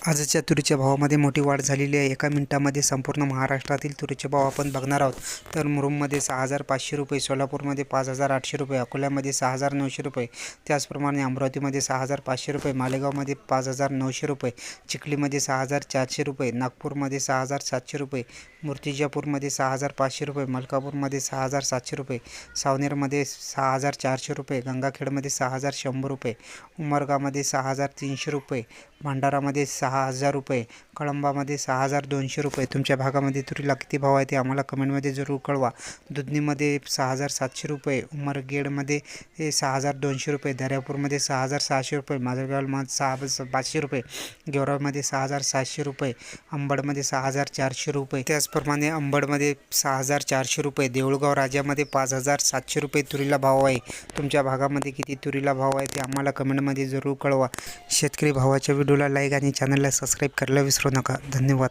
आजच्या तुरीच्या भावामध्ये मोठी वाढ झालेली आहे. एका मिनिटामध्ये संपूर्ण महाराष्ट्रातील तुरीचे भाव आपण बघणार आहोत. तर मुरुममध्ये सहा हजार पाचशे रुपये सोलापूरमध्ये पाच हजार आठशे रुपये अकोल्यामध्ये सहा हजार नऊशे रुपये त्याचप्रमाणे अमरावतीमध्ये सहा हजार पाचशे रुपये मालेगावमध्ये पाच हजार नऊशे रुपये चिखलीमध्ये सहा हजार चारशे रुपये नागपूरमध्ये सहा हजार सातशे रुपये मूर्तिजापूरमध्ये सहा हजार पाचशे रुपये मलकापूरमध्ये सहा हजार सातशे रुपये सावनेरमध्ये सहा हजार चारशे रुपये गंगाखेडमध्ये सहा हजार शंभर रुपये उमरगामध्ये सहा हजार तीनशे रुपये भंडारामध्ये सहा हजार रुपये कळंबामध्ये सहा हजार दोनशे रुपये. तुमच्या भागामध्ये तुरीला किती भाव आहे ते आम्हाला कमेंटमध्ये जरूर कळवा. दुधनीमध्ये सहा हजार सातशे रुपये उमरगेडमध्ये हे सहा हजार दोनशे रुपये दर्यापूरमध्ये सहा हजार सहाशे रुपये माजलगावमध्ये सहा पाचशे रुपये गेवरामध्ये सहा हजार सातशे रुपये अंबडमध्ये सहा हजार चारशे रुपये. त्याच त्याचप्रमाणे अंबडमध्ये सहा हजार चारशे रुपये देऊळगाव राजामध्ये पाच हजार सातशे रुपये तुरीला भाव आहे. तुमच्या भागामध्ये किती तुरीला भाव आहे ते आम्हाला कमेंटमध्ये जरूर कळवा. शेतकरी भावाच्या व्हिडिओला लाईक आणि चॅनलला सबस्क्राईब करायला विसरू नका. धन्यवाद.